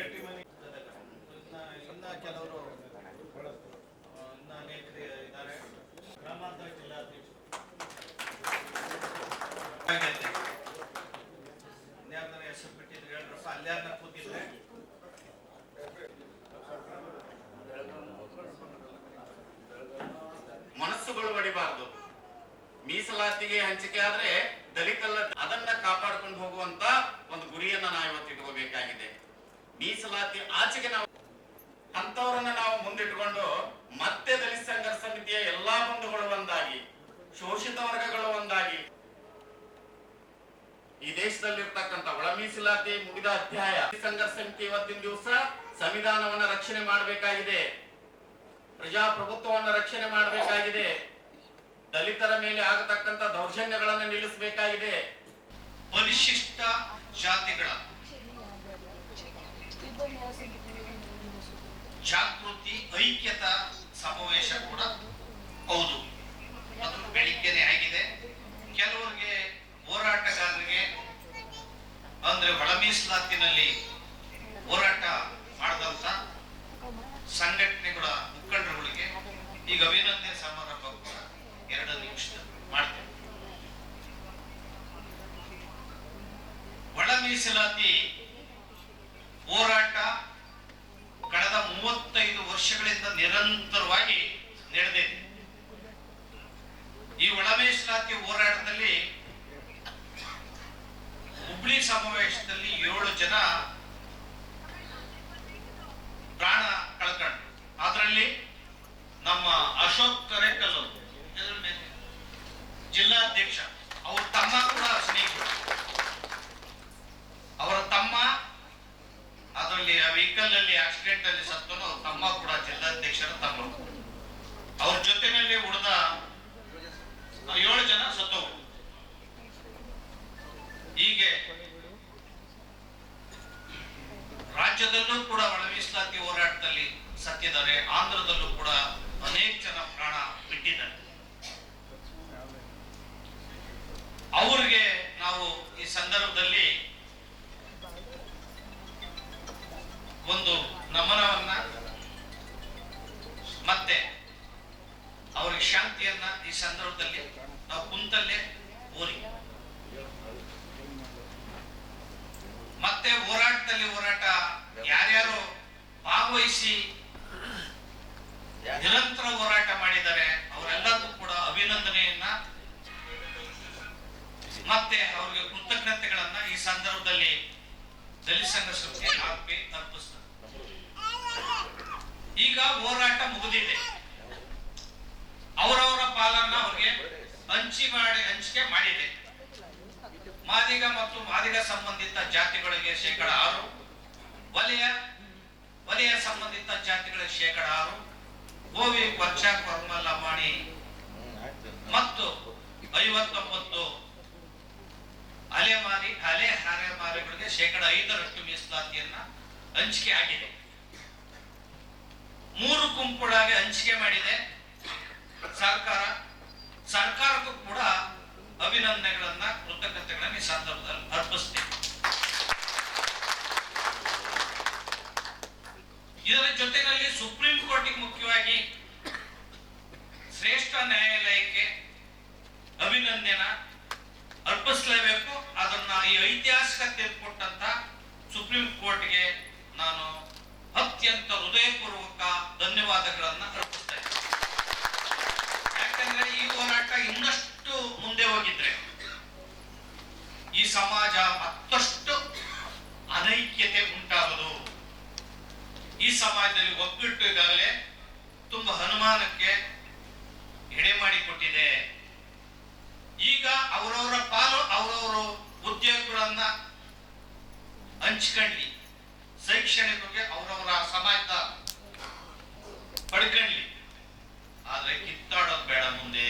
ಇನ್ನ- ಇನ್ನ ಕೆಲವರು ಇದ್ದಾರೆ ಕೂತಿದ್ರೆ ಮನಸ್ಸುಗಳು ಬಡಿಬಾರದು. ಮೀಸಲಾತಿಗೆ ಹಂಚಿಕೆ ಆದ್ರೆ ದಲಿತಲ್ಲ ಅದನ್ನ ಕಾಪಾಡ್ಕೊಂಡು ಹೋಗುವಂತ ಒಂದು ಗುರಿಯನ್ನ ಮೀಸಲಾತಿ ಆಚೆಗೆ ನಾವು ಅಂತವರನ್ನ ನಾವು ಮುಂದಿಟ್ಟುಕೊಂಡು ಮತ್ತೆ ದಲಿತ ಸಂಘರ್ಷ ಸಮಿತಿಯ ಎಲ್ಲಾ ಬಂಧುಗಳು ಒಂದಾಗಿ, ಶೋಷಿತ ವರ್ಗಗಳು ಒಂದಾಗಿ, ಈ ದೇಶದಲ್ಲಿರ್ತಕ್ಕಂಥ ಒಳ ಮೀಸಲಾತಿ ಮುಗಿದ ಅಧ್ಯಾಯ. ಸಂಘರ್ಷ ಸಮಿತಿ ಇವತ್ತಿನ ದಿವಸ ಸಂವಿಧಾನವನ್ನ ರಕ್ಷಣೆ ಮಾಡಬೇಕಾಗಿದೆ. ಪ್ರಜಾಪ್ರಭುತ್ವವನ್ನ ರಕ್ಷಣೆ ಮಾಡಬೇಕಾಗಿದೆ. ದಲಿತರ ಮೇಲೆ ಆಗತಕ್ಕಂತ ದೌರ್ಜನ್ಯಗಳನ್ನು ನಿಲ್ಲಿಸಬೇಕಾಗಿದೆ. ಪರಿಶಿಷ್ಟ ಜಾತಿಗಳ ಜಾಗೃತಿ, ಐಕ್ಯತಾ ಸಮಾವೇಶ ಕೂಡ. ಹೌದು. ಅದು ಬೆಳಿಗ್ಗೆನೆ ಆಗಿದೆ. ಕೆಲವರಿಗೆ ಹೋರಾಟಗಾರರಿಗೆ ಅಂದ್ರೆ ಒಳ ಮೀಸಲಾತಿನಲ್ಲಿ ಹೋರಾಟ ಮಾಡಿದಂತ ಸಂಘಟನೆಗಳ ಮುಖಂಡರುಗಳಿಗೆ ಈಗ ಅಭಿನಂದನೆ ಸಮಾರಂಭ ಕೂಡ ಎರಡು ನಿಮಿಷ ಮಾಡ್ತೇವೆ ಒಳ ಹೋರಾಟ ಕಳೆದ ಮೂವತ್ತೈದು ವರ್ಷಗಳಿಂದ ನಿರಂತರವಾಗಿ ನಡೆದಿದೆ ಈ ಒಳ ಮೀಸಲಾತಿ ಹೋರಾಟದಲ್ಲಿ ಹುಬ್ಳಿ ಸಮಾವೇಶದಲ್ಲಿ ಏಳು ಜನ ಪ್ರಾಣ ಕಳ್ಕೊಂಡ್ರು ಅದರಲ್ಲಿ ನಮ್ಮ ಅಶೋಕ್ ಮೇಲೆ? ಜಿಲ್ಲಾಧ್ಯಕ್ಷ, ಅವ್ರ ತಮ್ಮ ಕೂಡ ಸ್ನೇಹಿತರು ಅವರ ತಮ್ಮ ಅದರಲ್ಲಿ ಆ ವೆಹಿಕಲ್ ಅಲ್ಲಿ ಆಕ್ಸಿಡೆಂಟ್ ಅಲ್ಲಿ ಸತ್ತನು ಅವ್ರ ತಮ್ಮ ಕೂಡ ಜಿಲ್ಲಾಧ್ಯಕ್ಷರ ತಮ್ಮ. ಅವ್ರ ಜೊತೆನಲ್ಲಿ ಉಳಿದ ಏಳು ಜನ ಸತ್ತು ಹೀಗೆ ರಾಜ್ಯದಲ್ಲೂ ಕೂಡ ಒಳ ಮೀಸಲಾತಿ ಹೋರಾಟದಲ್ಲಿ ಸತ್ತಿದ್ದಾರೆ. ಆಂಧ್ರದಲ್ಲೂ ಕೂಡ ಅನೇಕ ಜನ ಪ್ರಾಣ ಬಿಟ್ಟಿದ್ದಾರೆ. ಅವ್ರಿಗೆ ನಾವು ಈ ಸಂದರ್ಭದಲ್ಲಿ ಒಂದು ನಮನವನ್ನ ಮತ್ತೆ ಅವರಿಗೆ ಶಾಂತಿಯನ್ನ ಈ ಸಂದರ್ಭದಲ್ಲಿ ನಾವು ಕುಂತಲ್ಲೇ ಓರಿ. ಮತ್ತೆ ಹೋರಾಟದಲ್ಲಿ ಹೋರಾಟ, ಯಾರ್ಯಾರು ಭಾಗವಹಿಸಿ ನಿರಂತರ ಹೋರಾಟ ಮಾಡಿದ್ದಾರೆ, ಅವರೆಲ್ಲರಿಗೂ ಕೂಡ ಅಭಿನಂದನೆಯನ್ನ. ಮತ್ತೆ ಅವರಿಗೆ ಕೃತಜ್ಞತೆಗಳನ್ನ ಈ ಸಂದರ್ಭದಲ್ಲಿ ದಲಿತ ಸಂಘ ಅರ್ಪಿಸ್ತಾರೆ ಈಗ ಹೋರಾಟ ಮುಗಿದಿದೆ. ಅವರವರ ಪಾಲನ್ನ ಅವ್ರಿಗೆ ಹಂಚಿ ಮಾಡಿ, ಹಂಚಿಕೆ ಮಾಡಿದೆ. ಮಾದಿಗ ಮತ್ತು ಮಾದಿಗ ಸಂಬಂಧಿತ ಜಾತಿಗಳಿಗೆ ಶೇಕಡ ಆರು, ವಲಯ ವಲಯ ಸಂಬಂಧಿತ ಜಾತಿಗಳಿಗೆ ಶೇಕಡ ಆರು, ಗೋವಿ ಕೊರ್ಚ ಕೊರ್ಮ, ಲಮಾಣಿ ಮತ್ತು ಐವತ್ತೊಂಬತ್ತು ಅಲೆಮಾರಿ ಅಲೆ ಹರೆಮಾರಿಗಳಿಗೆ ಶೇಕಡ ಐದರಷ್ಟು ಮೀಸಲಾತಿಯನ್ನ ಹಂಚಿಕೆ ಆಗಿದೆ. ಮೂರು ಗುಂಪುಗಳಾಗಿ ಹಂಚಿಕೆ ಮಾಡಿದೆ. ಸರ್ಕಾರ, ಸರ್ಕಾರಕ್ಕೂ ಕೂಡ ಅಭಿನಂದನೆಗಳನ್ನ, ಕೃತಜ್ಞತೆಗಳನ್ನ ಈ ಸಂದರ್ಭದಲ್ಲಿ ಅರ್ಪಿಸ್ತೇನೆ. ಇದರ ಜೊತೆಯಲ್ಲಿ ಸುಪ್ರೀಂ ಕೋರ್ಟಿಗೆ ಮುಖ್ಯವಾಗಿ ಶ್ರೇಷ್ಠ ನ್ಯಾಯಾಲಯಕ್ಕೆ ಅಭಿನಂದನ ಅರ್ಪಿಸಲೇಬೇಕು. ಅದನ್ನ ಈ ಐತಿಹಾಸಿಕ ತೀರ್ಪು ಕೊಟ್ಟಂತ ಸುಪ್ರೀಂ ಕೋರ್ಟ್ಗೆ ನಾನು ಅತ್ಯಂತ ಹೃದಯಪೂರ್ವಕ ಧನ್ಯವಾದಗಳನ್ನ ಇದ್ದೀನಿ. ಯಾಕಂದ್ರೆ ಈ ಹೋರಾಟ ಇನ್ನಷ್ಟು ಮುಂದೆ ಹೋಗಿದ್ರೆ ಈ ಸಮಾಜ ಮತ್ತಷ್ಟು ಅನೈಕ್ಯತೆ ಉಂಟಾಗದು. ಈ ಸಮಾಜದಲ್ಲಿ ಒಗ್ಗಟ್ಟು ಈಗಾಗಲೇ ತುಂಬಾ ಅನುಮಾನಕ್ಕೆ ಎಡೆ ಮಾಡಿಕೊಟ್ಟಿದೆ. ಈಗ ಅವರವರ ಪಾಲು, ಅವರವರು ಉದ್ಯೋಗಗಳನ್ನ ಹಂಚ್ಕೊಳ್ಳಿ ಶೈಕ್ಷಣಿಕಕ್ಕೆ ಅವರವರ ಸಮಾಜದ ಪಡ್ಕೊಳ್ಳಿ ಆದ್ರೆ ಕಿತ್ತಾಡೋದು ಬೇಡ ಮುಂದೆ.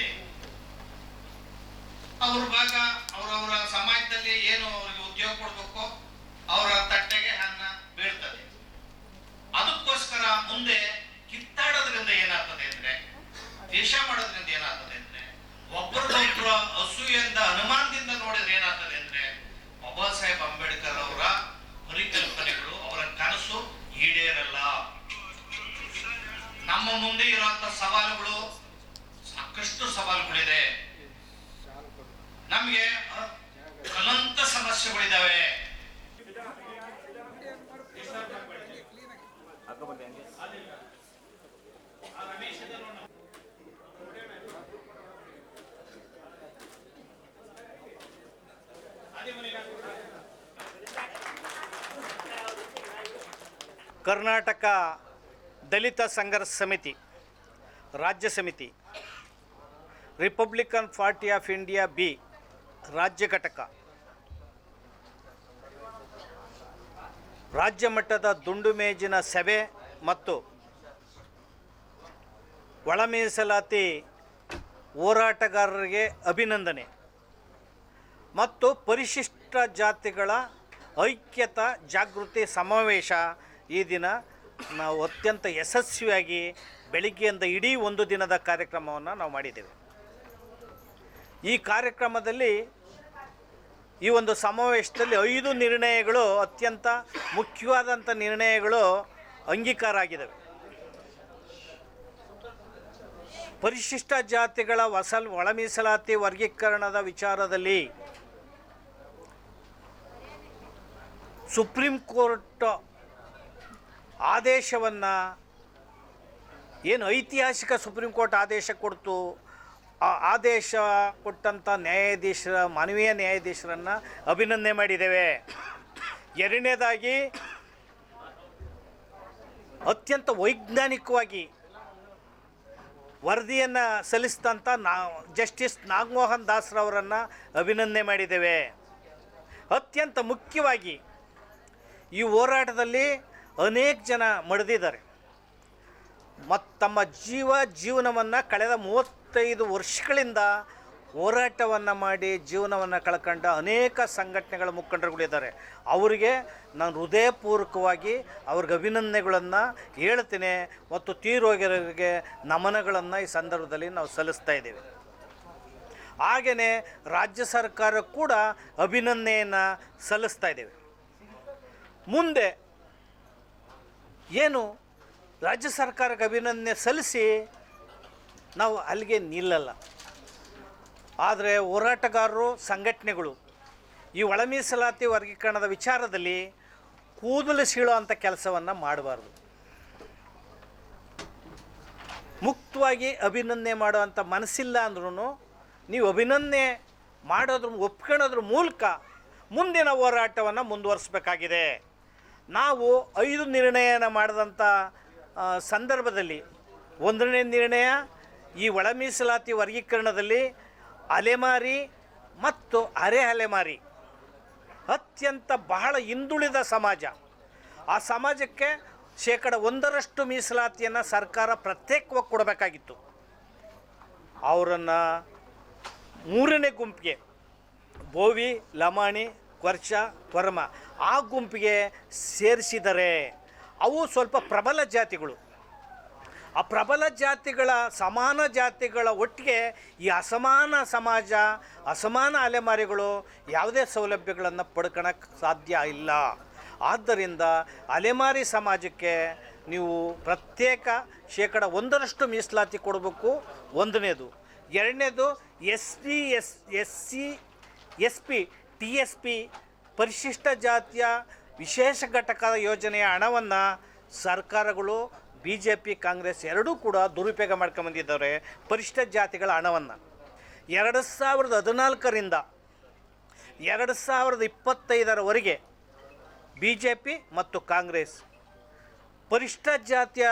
ಅವ್ರ ಭಾಗ, ಅವರವರ ಸಮಾಜದಲ್ಲಿ ಏನು ಅವ್ರಿಗೆ ಉದ್ಯೋಗ ಕೊಡ್ಬೇಕು ಅವರ ತಟ್ಟೆಗೆ ಅನ್ನ ಬೀಳ್ತದೆ. ಅದಕ್ಕೋಸ್ಕರ ಮುಂದೆ ಕಿತ್ತಾಡೋದ್ರಿಂದ ಏನಾಗ್ತದೆ ಅಂದ್ರೆ ದೇಶ ಮಾಡೋದ್ರಿಂದ ಏನಾಗ್ತದೆ ಅಂದ್ರೆ ಒಬ್ಬರದೊಬ್ಬರ ಅಸೂಯೆಯಿಂದ, ಅನುಮಾನದಿಂದ ನೋಡಿದ್ರೆ ಏನಾಗ್ತದೆ ಅಂದ್ರೆ, ಬಾಬಾ ಸಾಹೇಬ್ ಅಂಬೇಡ್ಕರ್ ನಮ್ಮ ಮುಂದೆ ಇರುವಂತ ಸವಾಲುಗಳು ಸಾಕಷ್ಟು ಸವಾಲುಗಳಿದೆ. ನಮಗೆ ಅನಂತ ಸಮಸ್ಯೆಗಳಿದಾವೆ. ಕರ್ನಾಟಕ ದಲಿತ ಸಂಘರ್ಷ ಸಮಿತಿ, ರಾಜ್ಯ ಸಮಿತಿ Republican Party of India B ರಾಜ್ಯ ಘಟಕ. ರಾಜ್ಯ ಮಟ್ಟದ ದುಂಡು ಮೇಜಿನ ಸಭೆ ಮತ್ತು ಒಳ ಮೀಸಲಾತಿ ಹೋರಾಟಗಾರರಿಗೆ ಅಭಿನಂದನೆ. ಮತ್ತು ಪರಿಶಿಷ್ಟ ಜಾತಿಗಳ ಐಕ್ಯತಾ ಜಾಗೃತಿ ಸಮಾವೇಶ ಈ ದಿನ ನಾವು ಅತ್ಯಂತ ಯಶಸ್ವಿಯಾಗಿ ಬೆಳಿಗ್ಗೆಯಿಂದ ಇಡೀ ಒಂದು ದಿನದ ಕಾರ್ಯಕ್ರಮವನ್ನು ನಾವು ಮಾಡಿದ್ದೇವೆ. ಈ ಕಾರ್ಯಕ್ರಮದಲ್ಲಿ ಈ ಒಂದು ಸಮಾವೇಶದಲ್ಲಿ ಐದು ನಿರ್ಣಯಗಳು, ಅತ್ಯಂತ ಮುಖ್ಯವಾದಂಥ ನಿರ್ಣಯಗಳು ಅಂಗೀಕಾರ ಆಗಿದ್ದಾವೆ. ಪರಿಶಿಷ್ಟ ಜಾತಿಗಳ ವಸಲ್ ಒಳ ಮೀಸಲಾತಿ ವರ್ಗೀಕರಣದ ವಿಚಾರದಲ್ಲಿ ಸುಪ್ರೀಂ ಕೋರ್ಟ್ ಆದೇಶವನ್ನು ಏನು ಐತಿಹಾಸಿಕ ಸುಪ್ರೀಂ ಕೋರ್ಟ್ ಆದೇಶ ಕೊಡ್ತು, ಆ ಆದೇಶ ಕೊಟ್ಟಂಥ ನ್ಯಾಯಾಧೀಶರ, ಮಾನವೀಯ ನ್ಯಾಯಾಧೀಶರನ್ನು ಅಭಿನಂದನೆ ಮಾಡಿದ್ದೇವೆ. ಎರಡನೇದಾಗಿ, ಅತ್ಯಂತ ವೈಜ್ಞಾನಿಕವಾಗಿ ವರದಿಯನ್ನು ಸಲ್ಲಿಸಿದಂಥ ನಾ, ಜಸ್ಟಿಸ್ ನಾಗಮೋಹನ್ ದಾಸ್ರವರನ್ನು ಅಭಿನಂದನೆ ಮಾಡಿದ್ದೇವೆ. ಅತ್ಯಂತ ಮುಖ್ಯವಾಗಿ ಈ ಹೋರಾಟದಲ್ಲಿ ಅನೇಕ ಜನ ಮಡ್ದಿದ್ದಾರೆ. ಮತ್ತು ತಮ್ಮ ಜೀವ ಜೀವನವನ್ನು ಕಳೆದ ಮೂವತ್ತೈದು ವರ್ಷಗಳಿಂದ ಹೋರಾಟವನ್ನು ಮಾಡಿ ಜೀವನವನ್ನು ಕಳ್ಕೊಂಡ ಅನೇಕ ಸಂಘಟನೆಗಳ ಮುಖಂಡರುಗಳಿದ್ದಾರೆ ಅವರಿಗೆ ನಾನು ಹೃದಯಪೂರ್ವಕವಾಗಿ ಅವ್ರಿಗೆ ಅಭಿನಂದನೆಗಳನ್ನು ಹೇಳ್ತೇನೆ ಮತ್ತು ತೀರೋಗಿರೋರಿಗೆ ನಮನಗಳನ್ನು ಈ ಸಂದರ್ಭದಲ್ಲಿ ನಾವು ಸಲ್ಲಿಸ್ತಾ ಇದ್ದೇವೆ. ಹಾಗೆಯೇ ರಾಜ್ಯ ಸರ್ಕಾರ ಕೂಡ ಅಭಿನಂದನೆಯನ್ನು ಸಲ್ಲಿಸ್ತಾ ಇದ್ದೇವೆ. ಮುಂದೆ ಏನು ರಾಜ್ಯ ಸರ್ಕಾರಕ್ಕೆ ಅಭಿನಂದನೆ ಸಲ್ಲಿಸಿ ನಾವು ಅಲ್ಲಿಗೆ ನಿಲ್ಲಲ್ಲ. ಆದರೆ ಹೋರಾಟಗಾರರು, ಸಂಘಟನೆಗಳು ಈ ಒಳ ಮೀಸಲಾತಿ ವರ್ಗೀಕರಣದ ವಿಚಾರದಲ್ಲಿ ಕೂದಲು ಸೀಳೋ ಅಂಥ ಕೆಲಸವನ್ನು ಮಾಡಬಾರ್ದು. ಮುಕ್ತವಾಗಿ ಅಭಿನಂದನೆ ಮಾಡುವಂಥ ಮನಸ್ಸಿಲ್ಲ ಅಂದ್ರೂ ನೀವು ಅಭಿನಂದನೆ ಮಾಡೋದ್ರ, ಒಪ್ಕೊಳ್ಳೋದ್ರ ಮೂಲಕ ಮುಂದಿನ ಹೋರಾಟವನ್ನು ಮುಂದುವರಿಸಬೇಕಾಗಿದೆ. ನಾವು ಐದು ನಿರ್ಣಯನ ಮಾಡಿದಂಥ ಸಂದರ್ಭದಲ್ಲಿ, ಒಂದನೇ ನಿರ್ಣಯ ಈ ಒಳ ಮೀಸಲಾತಿ ವರ್ಗೀಕರಣದಲ್ಲಿ ಅಲೆಮಾರಿ ಮತ್ತು ಅರೆ ಅಲೆಮಾರಿ ಅತ್ಯಂತ ಬಹಳ ಹಿಂದುಳಿದ ಸಮಾಜ. ಆ ಸಮಾಜಕ್ಕೆ ಶೇಕಡ ಒಂದರಷ್ಟು ಮೀಸಲಾತಿಯನ್ನು ಸರ್ಕಾರ ಪ್ರತ್ಯೇಕವಾಗಿ ಕೊಡಬೇಕಾಗಿತ್ತು. ಅವರನ್ನು ಮೂರನೇ ಗುಂಪಿಗೆ ಬೋವಿ, ಲಮಾಣಿ ಕ್ವರ್ಚ ಕೊರ್ಮ ಆ ಗುಂಪಿಗೆ ಸೇರಿಸಿದರೆ ಅವು ಸ್ವಲ್ಪ ಪ್ರಬಲ ಜಾತಿಗಳು. ಆ ಪ್ರಬಲ ಜಾತಿಗಳ, ಸಮಾನ ಜಾತಿಗಳ ಒಟ್ಟಿಗೆ ಈ ಅಸಮಾನ ಸಮಾಜ, ಅಸಮಾನ ಅಲೆಮಾರಿಗಳು ಯಾವುದೇ ಸೌಲಭ್ಯಗಳನ್ನು ಪಡ್ಕೊಳಕ್ಕೆ ಸಾಧ್ಯ ಇಲ್ಲ. ಆದ್ದರಿಂದ ಅಲೆಮಾರಿ ಸಮಾಜಕ್ಕೆ ನೀವು ಪ್ರತ್ಯೇಕ ಶೇಕಡ ಒಂದರಷ್ಟು ಮೀಸಲಾತಿ ಕೊಡಬೇಕು. ಒಂದನೇದು. ಎರಡನೇದು S P S S C, S P, T S P ಪರಿಶಿಷ್ಟ ಜಾತಿಯ ವಿಶೇಷ ಘಟಕದ ಯೋಜನೆಯ ಹಣವನ್ನು ಸರ್ಕಾರಗಳು ಬಿ ಜೆ ಪಿ ಕಾಂಗ್ರೆಸ್ ಎರಡೂ ಕೂಡ ದುರುಪಯೋಗ ಮಾಡ್ಕೊಂಬಂದಿದ್ದಾರೆ ಪರಿಶಿಷ್ಟ ಜಾತಿಗಳ ಹಣವನ್ನು. ಎರಡು ಸಾವಿರದ ಹದಿನಾಲ್ಕರಿಂದ ಎರಡು ಸಾವಿರದ ಇಪ್ಪತ್ತೈದರವರೆಗೆ ಬಿ ಜೆ ಪಿ ಮತ್ತು ಕಾಂಗ್ರೆಸ್ ಪರಿಶಿಷ್ಟ ಜಾತಿಯ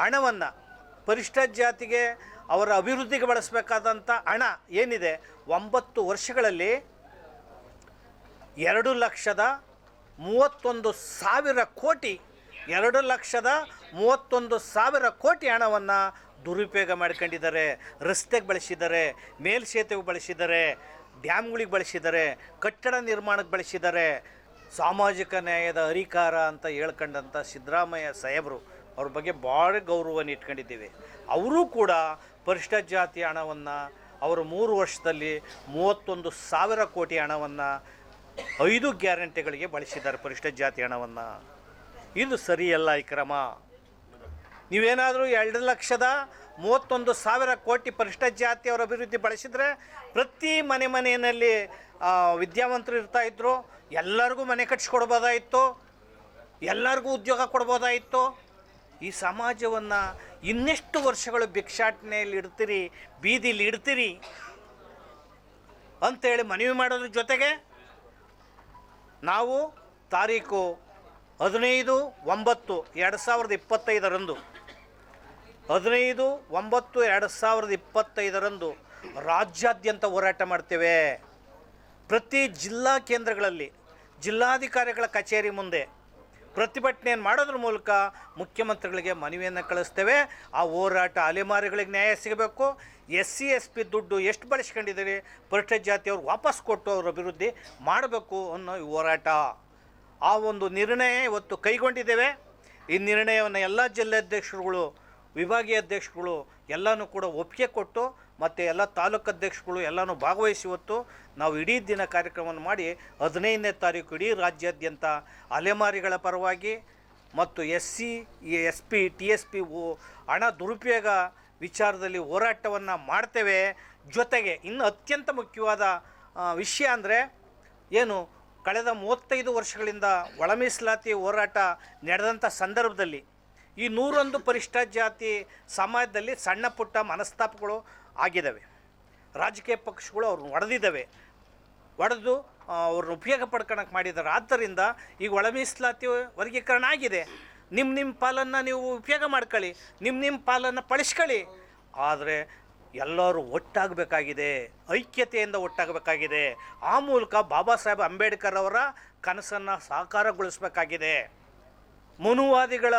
ಹಣವನ್ನು, ಪರಿಶಿಷ್ಟ ಜಾತಿಗೆ ಅವರ ಅಭಿವೃದ್ಧಿಗೆ ಬಳಸಬೇಕಾದಂಥ ಹಣ ಏನಿದೆ, ಒಂಬತ್ತು ವರ್ಷಗಳಲ್ಲಿ ಎರಡು ಲಕ್ಷದ ಮೂವತ್ತೊಂದು ಸಾವಿರ ಕೋಟಿ, ಎರಡು ಲಕ್ಷದ ಮೂವತ್ತೊಂದು ಸಾವಿರ ಕೋಟಿ ಹಣವನ್ನು ದುರುಪಯೋಗ ಮಾಡ್ಕೊಂಡಿದ್ದಾರೆ. ರಸ್ತೆಗೆ ಬಳಸಿದ್ದಾರೆ ಮೇಲ್ಸೇತುವೆ ಬಳಸಿದ್ದಾರೆ, ಡ್ಯಾಮ್ಗಳಿಗೆ ಬಳಸಿದ್ದಾರೆ, ಕಟ್ಟಡ ನಿರ್ಮಾಣಕ್ಕೆ ಬಳಸಿದ್ದಾರೆ. ಸಾಮಾಜಿಕ ನ್ಯಾಯದ ಅಧಿಕಾರ ಅಂತ ಹೇಳ್ಕೊಂಡಂಥ ಸಿದ್ದರಾಮಯ್ಯ ಸಾಹೇಬರು ಅವ್ರ ಬಗ್ಗೆ ಭಾಳ ಗೌರವವನ್ನು ಇಟ್ಕೊಂಡಿದ್ದೀವಿ. ಅವರೂ ಕೂಡ ಪರಿಷ್ಠ ಜಾತಿ ಹಣವನ್ನು, ಅವರು ಮೂರು ವರ್ಷದಲ್ಲಿ ಮೂವತ್ತೊಂದು ಸಾವಿರ ಕೋಟಿ ಹಣವನ್ನು ಐದು ಗ್ಯಾರಂಟಿಗಳಿಗೆ ಬಳಸಿದ್ದಾರೆ ಪರಿಷ್ಠ ಜಾತಿ ಹಣವನ್ನು. ಇದು ಸರಿಯಲ್ಲ ಈ ಕ್ರಮ ನೀವೇನಾದರೂ ಎರಡು ಲಕ್ಷದ ಮೂವತ್ತೊಂದು ಸಾವಿರ ಕೋಟಿ ಜಾತಿ ಜಾತಿಯವರ ಅಭಿವೃದ್ಧಿ ಬಳಸಿದರೆ ಪ್ರತಿ ಮನೆ ಮನೆಯಲ್ಲಿ ವಿದ್ಯಾವಂತರು ಇರ್ತಾ ಇದ್ರು, ಎಲ್ಲರಿಗೂ ಮನೆ ಕಟ್ಸ್ಕೊಡ್ಬೋದಾಯಿತು ಎಲ್ಲರಿಗೂ ಉದ್ಯೋಗ ಕೊಡ್ಬೋದಾಯಿತ್ತು ಈ ಸಮಾಜವನ್ನು ಇನ್ನೆಷ್ಟು ವರ್ಷಗಳು ಭಿಕ್ಷಾಟನೆಯಲ್ಲಿ ಇಡ್ತೀರಿ, ಬೀದಿಲಿ ಇಡ್ತೀರಿ? ಅಂತೇಳಿ ಮನವಿ ಮಾಡೋದ್ರ ಜೊತೆಗೆ ನಾವು ತಾರೀಕು ಹದಿನೈದು ಒಂಬತ್ತು ಎರಡು ಸಾವಿರದ ಇಪ್ಪತ್ತೈದರಂದು, ಹದಿನೈದು ಒಂಬತ್ತು ಎರಡು ಸಾವಿರದ ಇಪ್ಪತ್ತೈದರಂದು ರಾಜ್ಯಾದ್ಯಂತ ಹೋರಾಟ ಮಾಡ್ತೇವೆ. ಪ್ರತಿ ಜಿಲ್ಲಾ ಕೇಂದ್ರಗಳಲ್ಲಿ ಜಿಲ್ಲಾಧಿಕಾರಿಗಳ ಕಚೇರಿ ಮುಂದೆ ಪ್ರತಿಭಟನೆಯನ್ನು ಮಾಡೋದ್ರ ಮೂಲಕ ಮುಖ್ಯಮಂತ್ರಿಗಳಿಗೆ ಮನವಿಯನ್ನು ಕಳಿಸ್ತೇವೆ. ಆ ಹೋರಾಟ ಅಲೆಮಾರಿಗಳಿಗೆ ನ್ಯಾಯ ಸಿಗಬೇಕು. ಎಸ್ ಸಿ ಎಸ್ ಪಿ ದುಡ್ಡು ಎಷ್ಟು ಬಳಸ್ಕೊಂಡಿದ್ದೀರಿ? ಪರಿಷ್ಠ ಜಾತಿಯವ್ರು ವಾಪಸ್ ಕೊಟ್ಟು ಅವ್ರ ಅಭಿವೃದ್ಧಿ ಮಾಡಬೇಕು ಅನ್ನೋ ಈ ಹೋರಾಟ. ಆ ಒಂದು ನಿರ್ಣಯ ಇವತ್ತು ಕೈಗೊಂಡಿದ್ದೇವೆ. ಈ ನಿರ್ಣಯವನ್ನು ಎಲ್ಲ ಜಿಲ್ಲಾಧ್ಯಕ್ಷರುಗಳು ವಿಭಾಗೀಯ ಅಧ್ಯಕ್ಷಗಳು ಎಲ್ಲನೂ ಕೂಡ ಒಪ್ಪಿಗೆ ಕೊಟ್ಟು ಮತ್ತು ಎಲ್ಲ ತಾಲೂಕು ಅಧ್ಯಕ್ಷಗಳು ಎಲ್ಲನೂ ಭಾಗವಹಿಸಿ ಇವತ್ತು ನಾವು ಇಡೀ ದಿನ ಕಾರ್ಯಕ್ರಮವನ್ನು ಮಾಡಿ ಹದಿನೈದನೇ ತಾರೀಕು ಇಡೀ ರಾಜ್ಯಾದ್ಯಂತ ಅಲೆಮಾರಿಗಳ ಪರವಾಗಿ ಮತ್ತು S C S P T S P ಹಣ ದುರುಪಯೋಗ ವಿಚಾರದಲ್ಲಿ ಹೋರಾಟವನ್ನು ಮಾಡ್ತೇವೆ. ಜೊತೆಗೆ ಇನ್ನು ಅತ್ಯಂತ ಮುಖ್ಯವಾದ ವಿಷಯ ಅಂದರೆ ಏನು, ಕಳೆದ ಮೂವತ್ತೈದು ವರ್ಷಗಳಿಂದ ಒಳ ಮೀಸಲಾತಿ ಹೋರಾಟ ನಡೆದಂಥ ಸಂದರ್ಭದಲ್ಲಿ ಈ ನೂರೊಂದು ಪರಿಷ್ಠ ಜಾತಿ ಸಮಾಜದಲ್ಲಿ ಸಣ್ಣ ಪುಟ್ಟ ಮನಸ್ತಾಪಗಳು ಆಗಿದ್ದಾವೆ. ರಾಜಕೀಯ ಪಕ್ಷಗಳು ಅವ್ರನ್ನ ಒಡೆದಿದ್ದಾವೆ. ಒಡೆದು ಅವ್ರನ್ನ ಉಪಯೋಗ ಪಡ್ಕೊಳಕ್ಕೆ ಮಾಡಿದ್ದಾರೆ. ಆದ್ದರಿಂದ ಈಗ ಒಳ ಮೀಸಲಾತಿ ವರ್ಗೀಕರಣ ಆಗಿದೆ. ನಿಮ್ಮ ನಿಮ್ಮ ಪಾಲನ್ನು ನೀವು ಉಪಯೋಗ ಮಾಡ್ಕೊಳ್ಳಿ. ನಿಮ್ಮ ನಿಮ್ಮ ಪಾಲನ್ನು ಪಳಿಸ್ಕೊಳ್ಳಿ. ಆದರೆ ಎಲ್ಲರೂ ಒಟ್ಟಾಗಬೇಕಾಗಿದೆ. ಐಕ್ಯತೆಯಿಂದ ಒಟ್ಟಾಗಬೇಕಾಗಿದೆ. ಆ ಮೂಲಕ ಬಾಬಾ ಸಾಹೇಬ್ ಅಂಬೇಡ್ಕರ್ ಅವರ ಕನಸನ್ನು ಸಾಕಾರಗೊಳಿಸಬೇಕಾಗಿದೆ. ಮನುವಾದಿಗಳ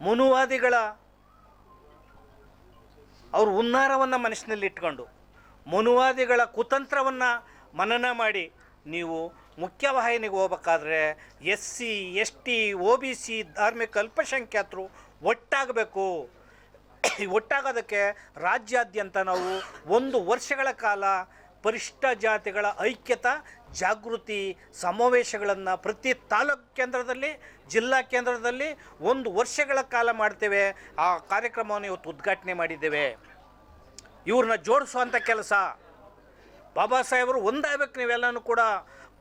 ಮನುವಾದಿಗಳ ಅವ್ರ ಉನ್ನಾರವನ್ನು ಮನಸ್ಸಿನಲ್ಲಿ ಇಟ್ಕೊಂಡು ಮನುವಾದಿಗಳ ಕುತಂತ್ರವನ್ನು ಮನನ ಮಾಡಿ ನೀವು ಮುಖ್ಯವಾಹಿನಿಗೆ ಹೋಗ್ಬೇಕಾದ್ರೆ S C S T O B C ಧಾರ್ಮಿಕ ಅಲ್ಪಸಂಖ್ಯಾತರು ಒಟ್ಟಾಗಬೇಕು. ಈ ಒಟ್ಟಾಗೋದಕ್ಕೆ ರಾಜ್ಯಾದ್ಯಂತ ನಾವು ಒಂದು ವರ್ಷಗಳ ಕಾಲ ಪರಿಷ್ಠ ಜಾತಿಗಳ ಐಕ್ಯತಾ ಜಾಗೃತಿ ಸಮಾವೇಶಗಳನ್ನು ಪ್ರತಿ ತಾಲೂಕು ಕೇಂದ್ರದಲ್ಲಿ ಜಿಲ್ಲಾ ಕೇಂದ್ರದಲ್ಲಿ ಒಂದು ವರ್ಷಗಳ ಕಾಲ ಮಾಡ್ತೇವೆ. ಆ ಕಾರ್ಯಕ್ರಮವನ್ನು ಇವತ್ತು ಉದ್ಘಾಟನೆ ಮಾಡಿದ್ದೇವೆ. ಇವ್ರನ್ನ ಜೋಡಿಸುವಂಥ ಕೆಲಸ. ಬಾಬಾ ಸಾಹೇಬರು ಒಂದಾಗಬೇಕು ನೀವೆಲ್ಲನೂ ಕೂಡ.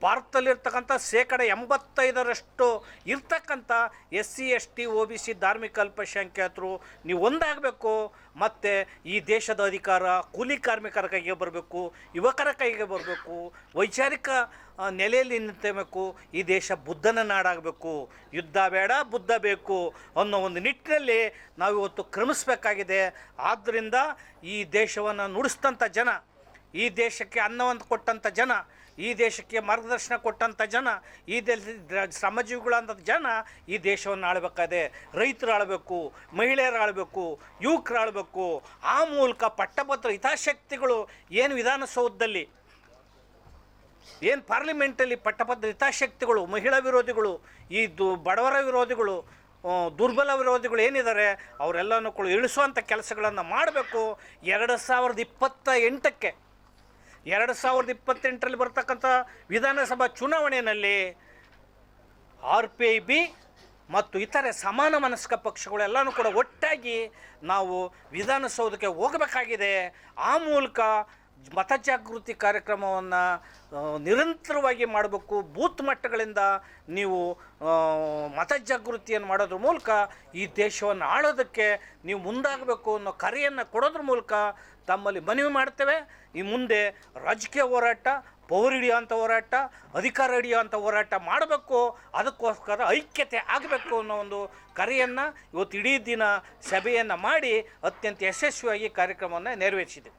ಭಾರತದಲ್ಲಿರ್ತಕ್ಕಂಥ ಶೇಕಡ ಎಂಬತ್ತೈದರಷ್ಟು ಇರ್ತಕ್ಕಂಥ S C S T O B C ಧಾರ್ಮಿಕ ಅಲ್ಪಸಂಖ್ಯಾತರು, ನೀವು ಒಂದಾಗಬೇಕು. ಮತ್ತು ಈ ದೇಶದ ಅಧಿಕಾರ, ಕೂಲಿ ಕಾರ್ಮಿಕರ ಕೈಗೆ ಬರಬೇಕು, ಯುವಕರ ಕೈಗೆ ಬರಬೇಕು, ವೈಚಾರಿಕ ನೆಲೆಯಲ್ಲಿ ನಿಂತಬೇಕು, ಈ ದೇಶ ಬುದ್ಧನ ನಾಡಾಗಬೇಕು. ಯುದ್ಧ ಬೇಡ, ಬುದ್ಧ ಬೇಕು ಅನ್ನೋ ಒಂದು ನಿಟ್ಟಿನಲ್ಲಿ ನಾವು ಇವತ್ತು ಕ್ರಮಿಸಬೇಕಾಗಿದೆ. ಆದ್ದರಿಂದ ಈ ದೇಶವನ್ನು ನುಡಿಸ್ತಂಥ ಜನ, ಈ ದೇಶಕ್ಕೆ ಅನ್ನವನ್ನು ಕೊಟ್ಟಂಥ ಜನ, ಈ ದೇಶಕ್ಕೆ ಮಾರ್ಗದರ್ಶನ ಕೊಟ್ಟಂಥ ಜನ, ಈ ದೇಶದ ಶ್ರಮಜೀವಿಗಳಂಥ ಜನ ಈ ದೇಶವನ್ನು ಆಳಬೇಕಾದೆ. ರೈತರು ಆಳಬೇಕು ಮಹಿಳೆಯರು ಆಳಬೇಕು ಯುವಕರು ಆಳಬೇಕು ಆ ಮೂಲಕ ಪಟ್ಟಭದ್ರ ಹಿತಾಸಕ್ತಿಗಳು ಏನು ವಿಧಾನಸೌಧದಲ್ಲಿ ಏನು ಪಾರ್ಲಿಮೆಂಟಲ್ಲಿ ಪಟ್ಟಪದ ಹಿತಾಸಕ್ತಿಗಳು, ಮಹಿಳಾ ವಿರೋಧಿಗಳು, ಈ ದು ಬಡವರ ವಿರೋಧಿಗಳು ದುರ್ಬಲ ವಿರೋಧಿಗಳು ಏನಿದ್ದಾರೆ ಅವರೆಲ್ಲನೂ ಕೂಡ ಇಳಿಸುವಂಥ ಕೆಲಸಗಳನ್ನು ಮಾಡಬೇಕು. ಎರಡು ಸಾವಿರದ ಇಪ್ಪತ್ತ ಎಂಟಕ್ಕೆ, ಎರಡು ಸಾವಿರದ ಇಪ್ಪತ್ತೆಂಟರಲ್ಲಿ ಬರ್ತಕ್ಕಂಥ ವಿಧಾನಸಭಾ ಚುನಾವಣೆಯಲ್ಲಿ ಆರ್ ಪಿ ಐ, ಬಿ ಮತ್ತು ಇತರೆ ಸಮಾನ ಮನಸ್ಕ ಪಕ್ಷಗಳೆಲ್ಲನೂ ಕೂಡ ಒಟ್ಟಾಗಿ ನಾವು ವಿಧಾನಸೌಧಕ್ಕೆ ಹೋಗಬೇಕಾಗಿದೆ. ಆ ಮೂಲಕ ಮತಜಾಗೃತಿ ಕಾರ್ಯಕ್ರಮವನ್ನು ನಿರಂತರವಾಗಿ ಮಾಡಬೇಕು. ಬೂತ್ ಮಟ್ಟಗಳಿಂದ ನೀವು ಮತ ಜಾಗೃತಿಯನ್ನು ಮಾಡೋದ್ರ ಮೂಲಕ ಈ ದೇಶವನ್ನು ಆಳೋದಕ್ಕೆ ನೀವು ಮುಂದಾಗಬೇಕು ಅನ್ನೋ ಕರೆಯನ್ನು ಕೊಡೋದ್ರ ಮೂಲಕ ತಮ್ಮಲ್ಲಿ ಮನವಿ ಮಾಡ್ತೇವೆ. ಈ ಮುಂದೆ ರಾಜಕೀಯ ಹೋರಾಟ ಪವರ್ ಹೋರಾಟ, ಅಧಿಕಾರ ಹಿಡಿಯುವಂಥ ಹೋರಾಟ ಮಾಡಬೇಕು, ಅದಕ್ಕೋಸ್ಕರ ಐಕ್ಯತೆ ಆಗಬೇಕು ಅನ್ನೋ ಒಂದು ಕರೆಯನ್ನು ಇವತ್ತು ಇಡೀ ದಿನ ಸಭೆಯನ್ನು ಮಾಡಿ ಅತ್ಯಂತ ಯಶಸ್ವಿಯಾಗಿ ಕಾರ್ಯಕ್ರಮವನ್ನು ನೆರವೇರಿಸಿದೆ.